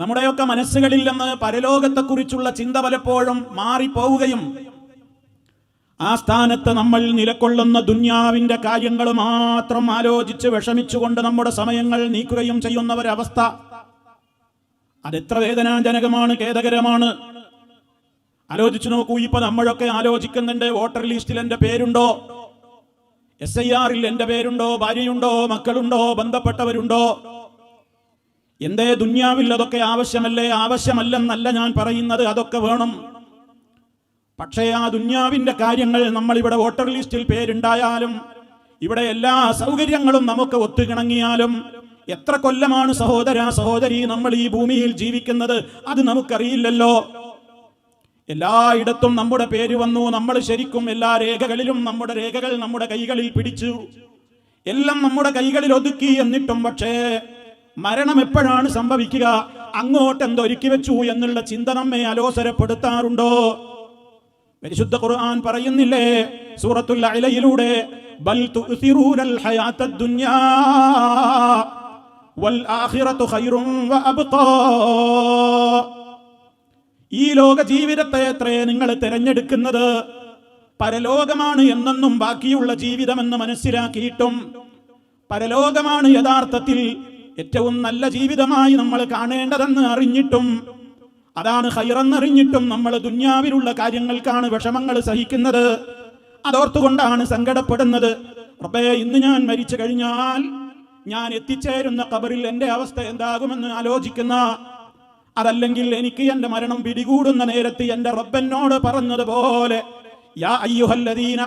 നമ്മുടെയൊക്കെ മനസ്സുകളിൽ നിന്ന് പരലോകത്തെക്കുറിച്ചുള്ള ചിന്ത പലപ്പോഴും മാറിപ്പോവുകയും ആ സ്ഥാനത്ത് നമ്മൾ നിലകൊള്ളുന്ന ദുന്യാവിന്റെ കാര്യങ്ങൾ മാത്രം ആലോചിച്ച് വിഷമിച്ചുകൊണ്ട് നമ്മുടെ സമയങ്ങൾ നീക്കുകയും ചെയ്യുന്ന ഒരവസ്ഥ. അതെത്ര വേദനാജനകമാണ് ഖേദകരമാണ്. ആലോചിച്ചു നോക്കൂ ഇപ്പൊ നമ്മളൊക്കെ ആലോചിക്കുന്നുണ്ട് വോട്ടർ ലിസ്റ്റിൽ എന്റെ പേരുണ്ടോ? എസ് ഐ ആറിൽ എന്റെ പേരുണ്ടോ? ഭാര്യയുണ്ടോ? മക്കളുണ്ടോ? ബന്ധപ്പെട്ടവരുണ്ടോ? എന്തേ ദുന്യാവിൽ അതൊക്കെ ആവശ്യമല്ലേ? ആവശ്യമല്ലെന്നല്ല ഞാൻ പറയുന്നത്. അതൊക്കെ വേണം. പക്ഷേ ആ ദുന്യാവിന്റെ കാര്യങ്ങൾ നമ്മൾ ഇവിടെ വോട്ടർ ലിസ്റ്റിൽ പേരുണ്ടായാലും ഇവിടെ എല്ലാ സൗകര്യങ്ങളും നമുക്ക് ഒത്തുകിണങ്ങിയാലും എത്ര കൊല്ലമാണ് സഹോദര സഹോദരി നമ്മൾ ഈ ഭൂമിയിൽ ജീവിക്കുന്നത്? അത് നമുക്കറിയില്ലല്ലോ. എല്ലായിടത്തും നമ്മുടെ പേര് വന്നു. നമ്മൾ ശരിക്കും എല്ലാ രേഖകളിലും നമ്മുടെ രേഖകൾ നമ്മുടെ കൈകളിൽ പിടിച്ചു. എല്ലാം നമ്മുടെ കൈകളിൽ ഒതുക്കി എന്നിട്ടും പക്ഷേ മരണം എപ്പോഴാണ് സംഭവിക്കുക? അങ്ങോട്ട് എന്തൊരുക്കി വെച്ചു എന്നുള്ള ചിന്ത നമ്മെ അലോസരപ്പെടുത്താറുണ്ടോ? പരിശുദ്ധ ഖുർആൻ പറയുന്നില്ലേ? സൂറത്തുൽ അലയിലൂടെ ബൽ ദുനിയാ വൽ ഈ ലോക ജീവിതത്തെ എത്രയെ നിങ്ങൾ തിരഞ്ഞെടുക്കുന്നത്? പരലോകമാണ് എന്നെന്നും ബാക്കിയുള്ള ജീവിതമെന്ന് മനസ്സിലാക്കിയിട്ടും പരലോകമാണ് യഥാർത്ഥത്തിൽ ഏറ്റവും നല്ല ജീവിതമായി നമ്മൾ കാണേണ്ടതെന്ന് അറിഞ്ഞിട്ടും അതാണ് ഹൈറെന്നറിഞ്ഞിട്ടും നമ്മൾ ദുന്യാവിലുള്ള കാര്യങ്ങൾക്കാണ് വിഷമങ്ങൾ സഹിക്കുന്നത്. അതോർത്തുകൊണ്ടാണ് സങ്കടപ്പെടുന്നത്. റബ്ബേ ഇന്ന് ഞാൻ മരിച്ചു കഴിഞ്ഞാൽ ഞാൻ എത്തിച്ചേരുന്ന കബറിൽ എന്റെ അവസ്ഥ എന്താകുമെന്ന് ആലോചിക്കുന്ന അതല്ലെങ്കിൽ എനിക്ക് എന്റെ മരണം പിടികൂടുന്ന നേരത്ത് എന്റെ റബ്ബനോട് പറഞ്ഞതുപോലെ യാ അയ്യുഹല്ലദീന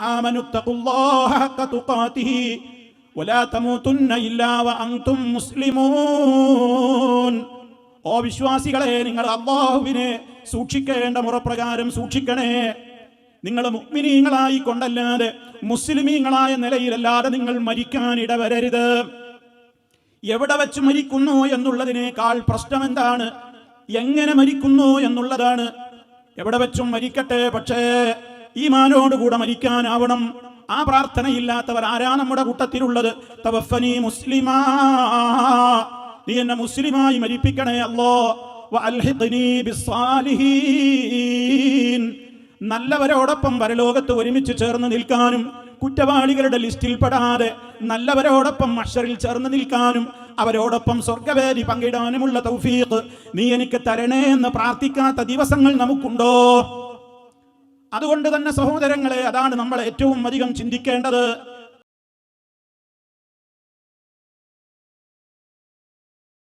ഓ വിശ്വാസികളെ നിങ്ങൾ അള്ളാഹുവിനെ സൂക്ഷിക്കേണ്ട മുറപ്രകാരം സൂക്ഷിക്കണേ. നിങ്ങൾ മുഗ്മിനീങ്ങളായി കൊണ്ടല്ലാതെ മുസ്ലിമീങ്ങളായ നിലയിലല്ലാതെ നിങ്ങൾ മരിക്കാൻ ഇടവരരുത്. എവിടെ വെച്ച് മരിക്കുന്നു എന്നുള്ളതിനേക്കാൾ പ്രശ്നം എന്താണ് എങ്ങനെ മരിക്കുന്നു എന്നുള്ളതാണ്. എവിടെ വെച്ചും മരിക്കട്ടെ പക്ഷേ ഈ മാനോടുകൂടെ മരിക്കാനാവണം. ആ പ്രാർത്ഥനയില്ലാത്തവർ ആരാ നമ്മുടെ കൂട്ടത്തിലുള്ളത്? തവഫനി മുസ്ലിമാ. നീ എന്നെ മുസ്ലിമായി മരിപ്പിക്കണേ അല്ലോ. നല്ലവരോടൊപ്പം പരലോകത്ത് ഒരുമിച്ച് ചേർന്ന് നിൽക്കാനും കുറ്റവാളികളുടെ ലിസ്റ്റിൽ പെടാതെ നല്ലവരോടൊപ്പം മഷറിൽ ചേർന്ന് നിൽക്കാനും അവരോടൊപ്പം സ്വർഗവേദി പങ്കിടാനുമുള്ള തൗഫീഖ് നീ എനിക്ക് തരണേ എന്ന് പ്രാർത്ഥിക്കാത്ത ദിവസങ്ങൾ നമുക്കുണ്ടോ? അതുകൊണ്ട് തന്നെ സഹോദരങ്ങളെ അതാണ് നമ്മൾ ഏറ്റവും അധികം ചിന്തിക്കേണ്ടത്.